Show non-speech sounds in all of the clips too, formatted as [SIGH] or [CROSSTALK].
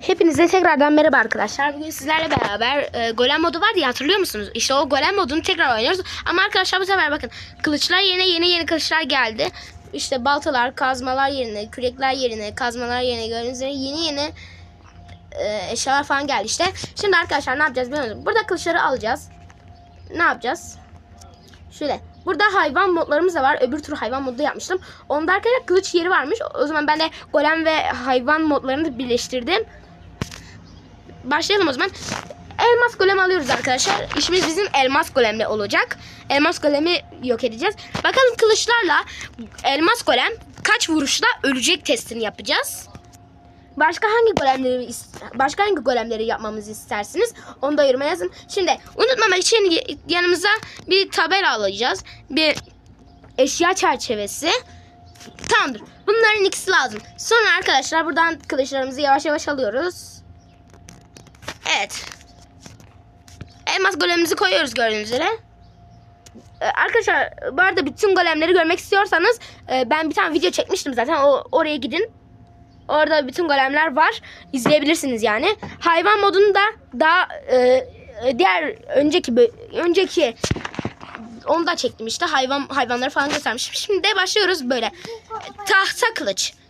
Hepinize tekrardan merhaba arkadaşlar. Bugün sizlerle beraber e, golem modu var ya hatırlıyor musunuz? İşte o golem modunu tekrar oynuyoruz. Ama arkadaşlar bu sefer bakın kılıçlar yerine yeni yeni kılıçlar geldi. İşte baltalar, kazmalar yerine, kürekler yerine, kazmalar yerine gördüğünüz üzere yeni yeni e, eşyalar falan geldi işte. Şimdi arkadaşlar ne yapacağız biliyor musunuz? Burada kılıçları alacağız. Ne yapacağız? Şöyle. Burada hayvan modlarımız da var. Öbür tür hayvan modu yapmıştım. Onda arkadaşlar kılıç yeri varmış. O zaman ben de golem ve hayvan modlarını birleştirdim. Başlayalım o zaman. Elmas golem alıyoruz arkadaşlar. İşimiz bizim elmas golemle olacak. Elmas golemi yok edeceğiz. Bakalım kılıçlarla elmas golem kaç vuruşla ölecek testini yapacağız. Başka hangi golemleri başka hangi golemleri yapmamızı istersiniz? Onu da yoruma yazın. Şimdi unutmamak için yanımıza bir tabela alacağız. Bir eşya çerçevesi. Tamamdır. Bunların ikisi lazım. Sonra arkadaşlar buradan kılıçlarımızı yavaş yavaş alıyoruz. Evet. Elmas golemimizi koyuyoruz gördüğünüz üzere. Ee, Arkadaşlar bu arada bütün golemleri görmek istiyorsanız e, ben bir tane video çekmiştim zaten. O oraya gidin. Orada bütün golemler var. İzleyebilirsiniz yani. Hayvan modunu da daha e, diğer önceki önceki onu da çektim işte. Hayvan hayvanları falan göstermiştim. Şimdi de başlıyoruz böyle. Tahta kılıç.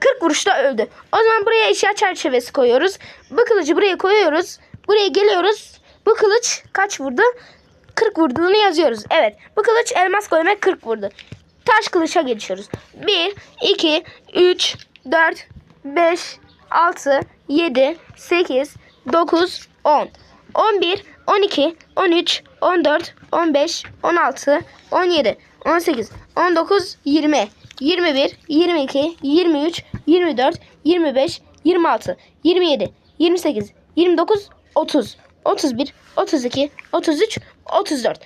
40 vuruşta öldü. O zaman buraya eşya çerçevesi koyuyoruz. Bu kılıcı buraya koyuyoruz. Buraya geliyoruz. Bu kılıç kaç vurdu? 40 vurduğunu yazıyoruz. Evet. Bu kılıç elmas goleme 40 vurdu. Taş kılıça geçiyoruz. 1, 2, 3, 4, 5, 6, 7, 8, 9, 10. 11, 12, 13, 14, 15, 16, 17, 18, 19, 20, 21, 22, 23, 24, 25, 26, 27, 28, 29, 30, 31, 32, 33, 34.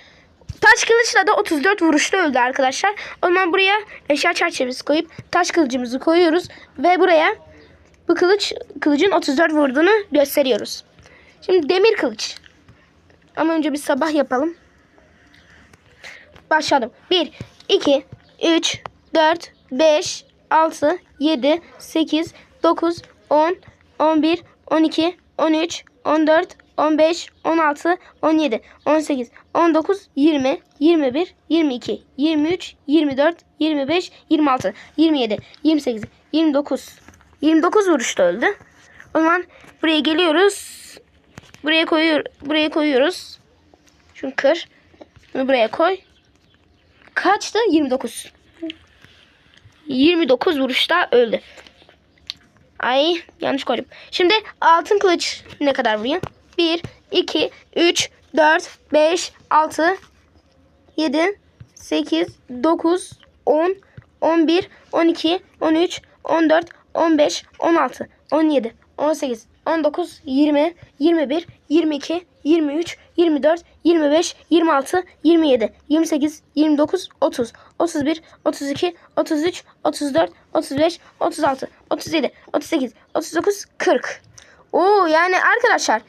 Taş kılıçla da 34 vuruşta öldü arkadaşlar. O zaman buraya eşya çerçevesi koyup taş kılıcımızı koyuyoruz ve buraya bu kılıç kılıcın 34 vurduğunu gösteriyoruz. Şimdi demir kılıç. Ama önce bir sabah yapalım. Başladım. 1 2 3 4 5 6 7 8 9 10 11 12 13 14 15 16 17 18 19 20 21 22 23 24 25 26 27 28 29 29 vuruşta öldü. O zaman buraya geliyoruz. Buraya koyuyor buraya koyuyoruz. Şunu kır. Bunu buraya koy. Kaçtı? 29. 29 vuruşta öldü. Ay yanlış koydum. Şimdi altın kılıç ne kadar vuruyor? 1, 2, 3, 4, 5, 6, 7, 8, 9, 10, 11, 12, 13, 14, 15, 16, 17, 18, 19, 20, 21, 22, 23, 24, 25, 26, 27, 28, 29, 30, 31, 32, 33, 34, 35, 36, 37, 38, 39, 40. Oo yani arkadaşlar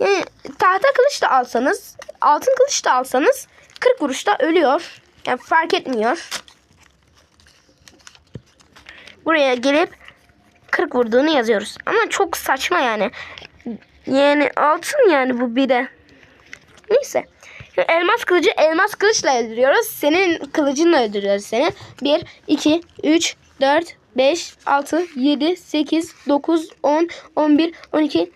yani tahta kılıç da alsanız, altın kılıç da alsanız 40 vuruşta ölüyor. Yani fark etmiyor. Buraya gelip 40 vurduğunu yazıyoruz. Ama çok saçma yani. Yani altın yani bu bir de. Neyse. Elmas kılıcı elmas kılıçla öldürüyoruz. Senin kılıcınla öldürüyoruz seni. 1, 2, 3, 4, 5, 6, 7, 8, 9, 10, 11, 12,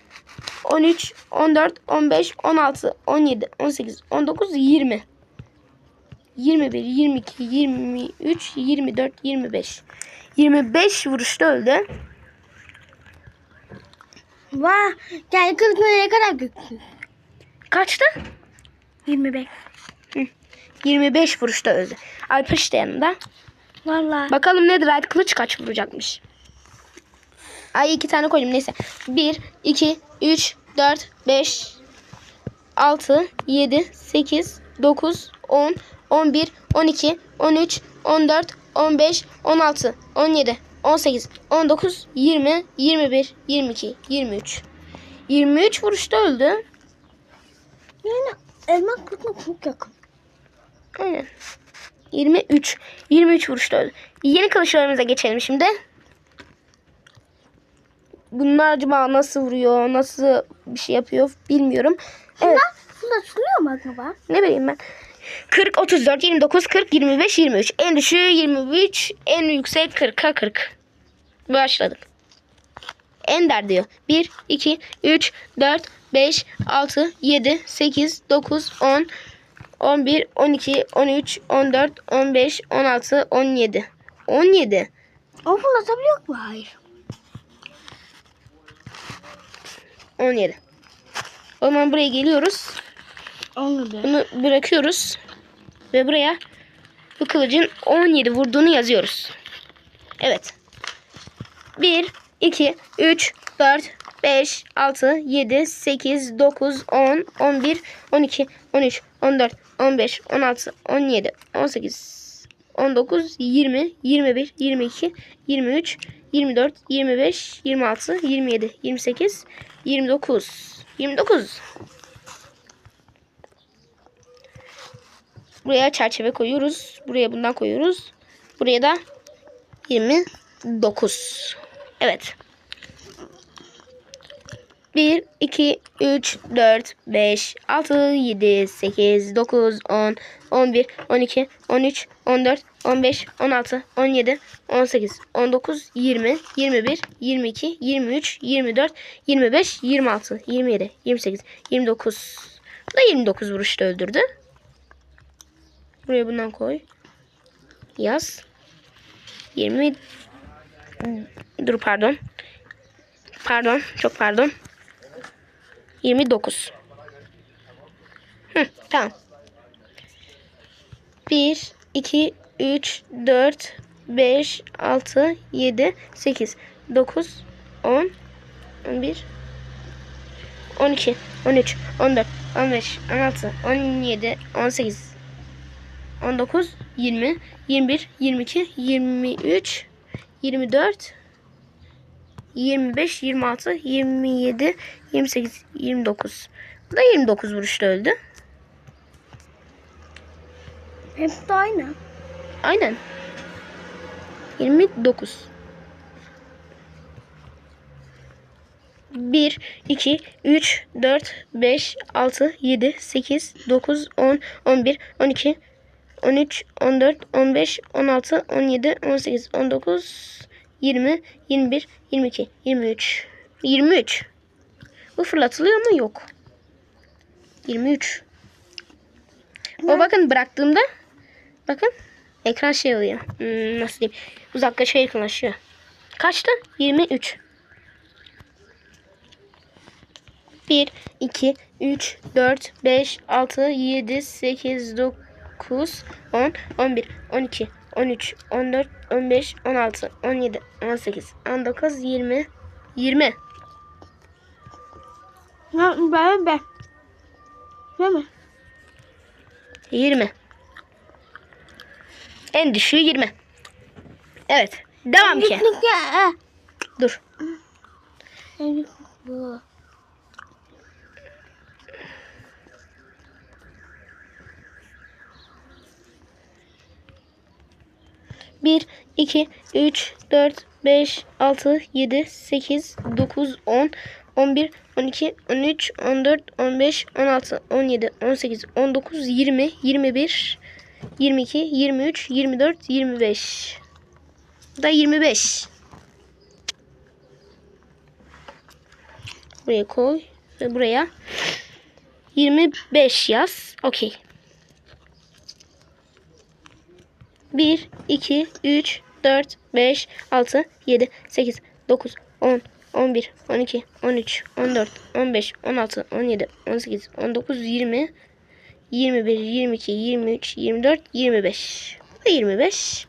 13, 14, 15, 16, 17, 18, 19, 20. 21, 22, 23, 24, 25. 25 vuruşta öldü. Vah gel kılıç ne kadar güçlü. Kaçtı? 25. 25 vuruşta öldü. Alpaş da yanında. Valla. Bakalım Netherite kılıç kaç vuracakmış. Ay iki tane koydum neyse. 1, 2, 3, 4, 5, 6, 7, 8, 9, 10, 11, 12, 13, 14, 15, 16, 17, 18, 19, 20, 21, 22, 23. 23 vuruşta öldü. Yani elma kırkına çok yakın. Aynen. 23. 23 vuruşta öldü. Yeni kılıçlarımıza geçelim şimdi. Bunlar acaba nasıl vuruyor, nasıl bir şey yapıyor bilmiyorum. Evet. Bunda sürüyor mu acaba? Ne bileyim ben. 40, 34, 29, 40, 25, 23. En düşüğü 23, en yüksek 40'a 40. Başladık. Ender diyor. 1, 2, 3, 4, 5, 6, 7, 8, 9, 10, 11, 12, 13, 14, 15, 16, 17. 17. O fırlatabiliyor mu? Hayır. 17. O zaman buraya geliyoruz. Anladım. Bunu bırakıyoruz. Ve buraya bu kılıcın 17 vurduğunu yazıyoruz. Evet. 1, 2, 3, 4, 5, 6, 7, 8, 9, 10, 11, 12, 13, 14, 15, 16, 17, 18, 19, 20, 21, 22, 23, 24, 25, 26, 27, 28, 29. 29. Buraya çerçeve koyuyoruz. Buraya bundan koyuyoruz. Buraya da 29. Evet. 1, 2, 3, 4, 5, 6, 7, 8, 9, 10, 11, 12, 13, 14, 15, 16, 17, 18, 19, 20, 21, 22, 23, 24, 25, 26, 27, 28, 29. Bu da 29 vuruşta öldürdü. Buraya bundan koy. Yaz. 20 Dur pardon. Pardon. Çok pardon. 29. Hı, tamam. 1 2 3 4 5 6 7 8 9 10 11 12 13 14 15 16 17 18 19, 20, 21, 22, 23, 24, 25, 26, 27, 28, 29. Bu da 29 vuruşta öldü. Hepsi de aynı. Aynen. 29. 1, 2, 3, 4, 5, 6, 7, 8, 9, 10, 11, 12, 13, 14, 15, 16, 17, 18, 19, 20, 21, 22, 23. 23. Bu fırlatılıyor mu? Yok. 23. O bakın bıraktığımda bakın ekran şey oluyor. Hmm, nasıl diyeyim? Uzaklaşıyor yakınlaşıyor. Kaçtı? 23. 1, 2, 3, 4, 5, 6, 7, 8, 9, 10, 11, 12, 13, 14, 15, 16, 17, 18, 19, 20, 20. Ya ben ben. Değil mi? 20. En düşüğü 20. Evet. Devam ki. Dur. Bu. 1, 2, 3, 4, 5, 6, 7, 8, 9, 10, 11, 12, 13, 14, 15, 16, 17, 18, 19, 20, 21, 22, 23, 24, 25. Bu da 25. Buraya koy ve buraya 25 yaz. Okey. 1, 2, 3, 4, 5, 6, 7, 8, 9, 10, 11, 12, 13, 14, 15, 16, 17, 18, 19, 20, 21, 22, 23, 24, 25. Bu da 25.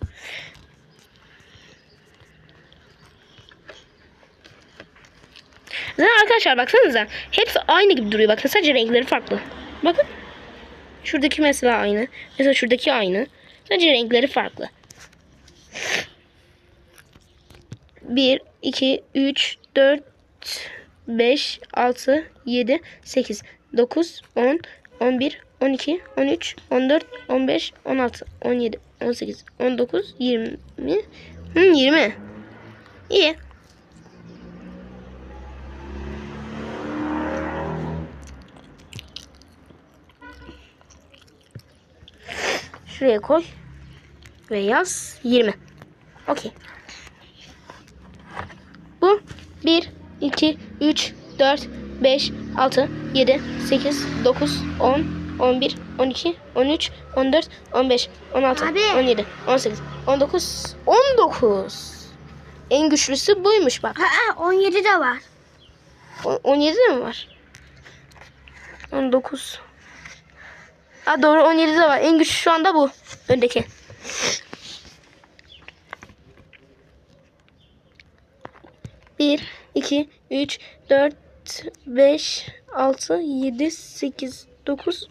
Zaten arkadaşlar baksanıza. Hepsi aynı gibi duruyor. Bakın sadece renkleri farklı. Bakın. Şuradaki mesela aynı. Mesela şuradaki aynı. Sadece renkleri farklı. 1, 2, 3, 4, 5, 6, 7, 8, 9, 10, 11, 12, 13, 14, 15, 16, 17, 18, 19, 20. Hı, 20. İyi. Şuraya koy. Ve yaz 20. Okey. Bu 1, 2, 3, 4, 5, 6, 7, 8, 9, 10, 11, 12, 13, 14, 15, 16, Abi. 17, 18, 19, 19. En güçlüsü buymuş bak. Ha, 17 de var. O- 17 de mi var? 19. Ha doğru 17 de var. En güçlü şu anda bu. Öndeki. Bir, iki, üç, dört, beş, altı, yedi, sekiz, dokuz,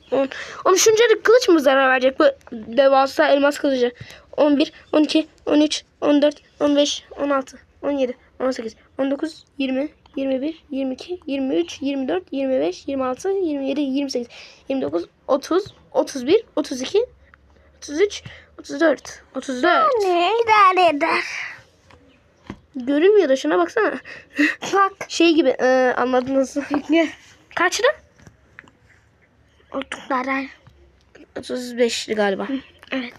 on. Şunca da kılıç mı zarar verecek bu devasa elmas kılıcı? 11, 12, 13, 14, 15, 16, 17, 18, 19, 20, 21, 22, 23, 24, 25, 26, 27, 28, 29, 30, 31, 32, 33, 34, 34. Ne idare eder? Görünmüyor da şuna baksana. Bak. [LAUGHS] Şey gibi e, anladınız. Ne? Kaçtı? Otuklara. 35'li galiba. Evet.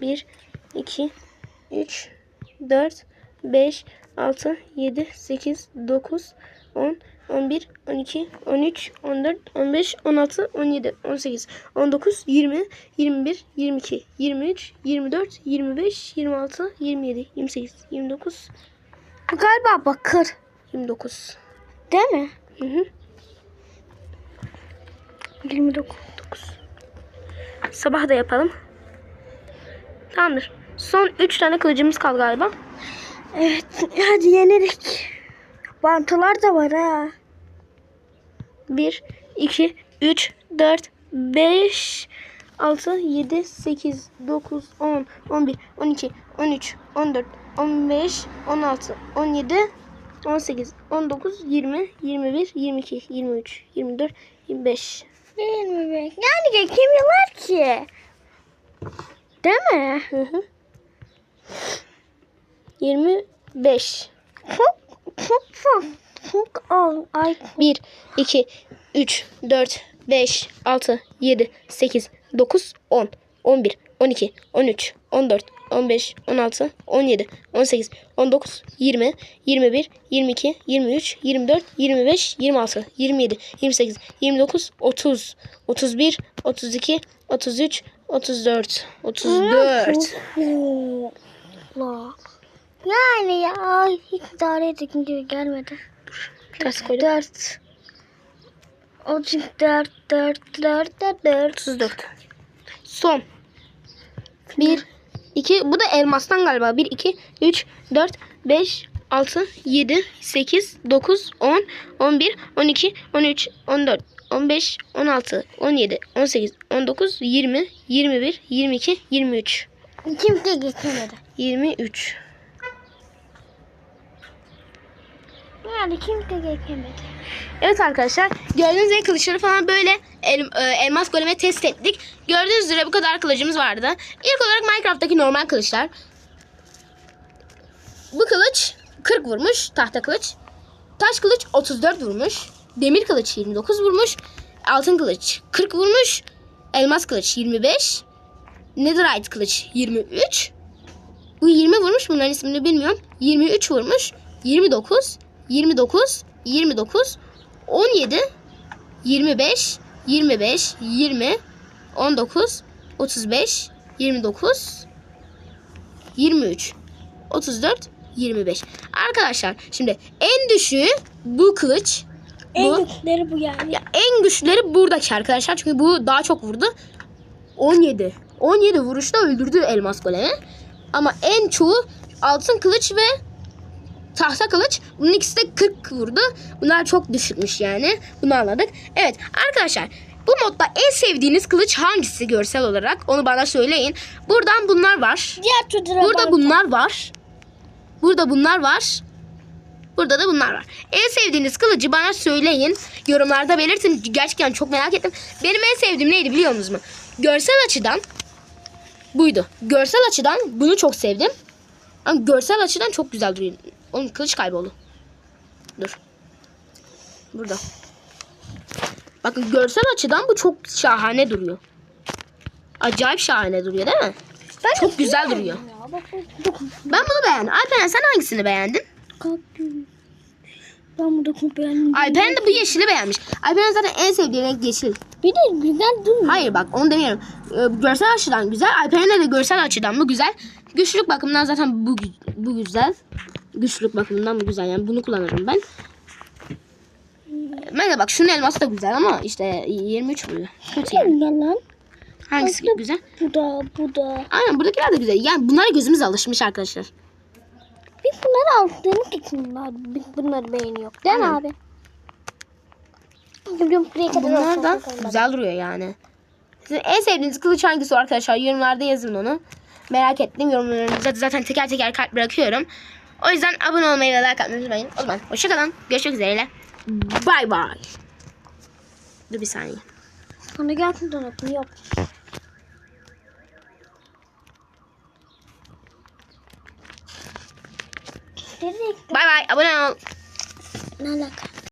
1, 2, 3, 4, 5, 6, 7, 8, 9, 10, 11, 12, 13, 14, 15, 16, 17, 18, 19, 20, 21, 22, 23, 24, 25, 26, 27, 28, 29, Bu galiba bakır. 29. Değil mi? Hı hı. 29. Sabah da yapalım. Tamamdır. Son 3 tane kılıcımız kaldı galiba. Evet. Hadi yenerik. Bantılar da var ha. 1, 2, 3, 4, 5, 6, 7, 8, 9, 10, 11, 12, 13, 14, 15, 16, 17, 18, 19, 20, 21, 22, 23, 24, 25. 25. Yani geçemiyorlar ki. Değil mi? Hı hı. 25. Çok çok çok çok al. Ay 1, 2, 3, 4, 5, 6, 7, 8, 9, 10, 11, 12, 13, 14, 15, 16, 17, 18, 19, 20, 21, 22, 23, 24, 25, 26, 27, 28, 29, 30, 31, 32, 33, 34, 34. Yani ya hiç idare edecek gibi gelmedi. Ters koydum. 4 O çünkü 4 4 4 4 4 34. Son. 1, 2, bu da elmastan galiba. 1, 2, 3, 4, 5, 6, 7, 8, 9, 10, 11, 12, 13, 14, 15, 16, 17, 18, 19, 20, 21, 22, 23. Kimse geçemedi. 23. Yani kimse geçemedi. Evet arkadaşlar gördüğünüz gibi kılıçları falan böyle el, e, elmas goleme test ettik. Gördüğünüz üzere bu kadar kılıcımız vardı. İlk olarak Minecraft'taki normal kılıçlar. Bu kılıç 40 vurmuş tahta kılıç. Taş kılıç 34 vurmuş. Demir kılıç 29 vurmuş. Altın kılıç 40 vurmuş. Elmas kılıç 25. Netherite kılıç 23. Bu 20 vurmuş. Bunların ismini bilmiyorum. 23 vurmuş. 29. 29. 29. 17. 25. 25. 20. 19. 35. 29. 23. 34. 25. Arkadaşlar şimdi en düşüğü bu kılıç. En Bu. güçleri bu yani. Ya en güçlüleri buradaki arkadaşlar. Çünkü bu daha çok vurdu. 17. 17 vuruşta öldürdü elmas golemi. Ama en çoğu altın kılıç ve tahta kılıç. Bunun ikisi de 40 vurdu. Bunlar çok düşükmüş yani. Bunu anladık. Evet arkadaşlar bu modda en sevdiğiniz kılıç hangisi görsel olarak? Onu bana söyleyin. Buradan bunlar var. Diğer Burada bunlar var. Burada bunlar var. Burada da bunlar var. En sevdiğiniz kılıcı bana söyleyin. Yorumlarda belirtin. Gerçekten çok merak ettim. Benim en sevdiğim neydi biliyor musunuz? Görsel açıdan buydu. Görsel açıdan bunu çok sevdim. Ama görsel açıdan çok güzel duruyor. Onun kılıç kayboldu. Dur. Burada. Bakın görsel açıdan bu çok şahane duruyor. Acayip şahane duruyor değil mi? Ben Çok güzel duruyor. Ya, bak, bak, dokun. Ben bunu beğendim. Alperen sen hangisini beğendin? Kalktım. Ben bu dokun beğendim. Alperen de bu yeşili beğenmiş. Alperen zaten en sevdiği renk yeşil. Bir de güzel durmuyor. Hayır bak onu demiyorum. Ee, görsel açıdan güzel. Alperen'e de görsel açıdan bu güzel. Güçlülük bakımından zaten bu bu güzel. Güçlülük bakımından bu güzel. Yani bunu kullanırım ben. Ben de bak şunun elması da güzel ama işte 23 vuruyor. Kötü yani. Lan. Hangisi Aslında- güzel? Bu da bu da. Aynen buradakiler de güzel. Yani bunlara gözümüz alışmış arkadaşlar. Biz bunları aldığımız için bunlar, biz bunları beğeniyor. Değil mi abi? Bunlar da güzel duruyor yani. Sizin en sevdiğiniz kılıç hangisi arkadaşlar? Yorumlarda yazın onu. Merak ettim yorumlarınızı zaten teker teker kalp bırakıyorum. O yüzden abone olmayı ve like atmayı unutmayın. O zaman hoşçakalın. Görüşmek üzere. Bye bye. Dur bir saniye. Sana aklı yok. Nereye? Bye bye. Abone ol. Ne alaka?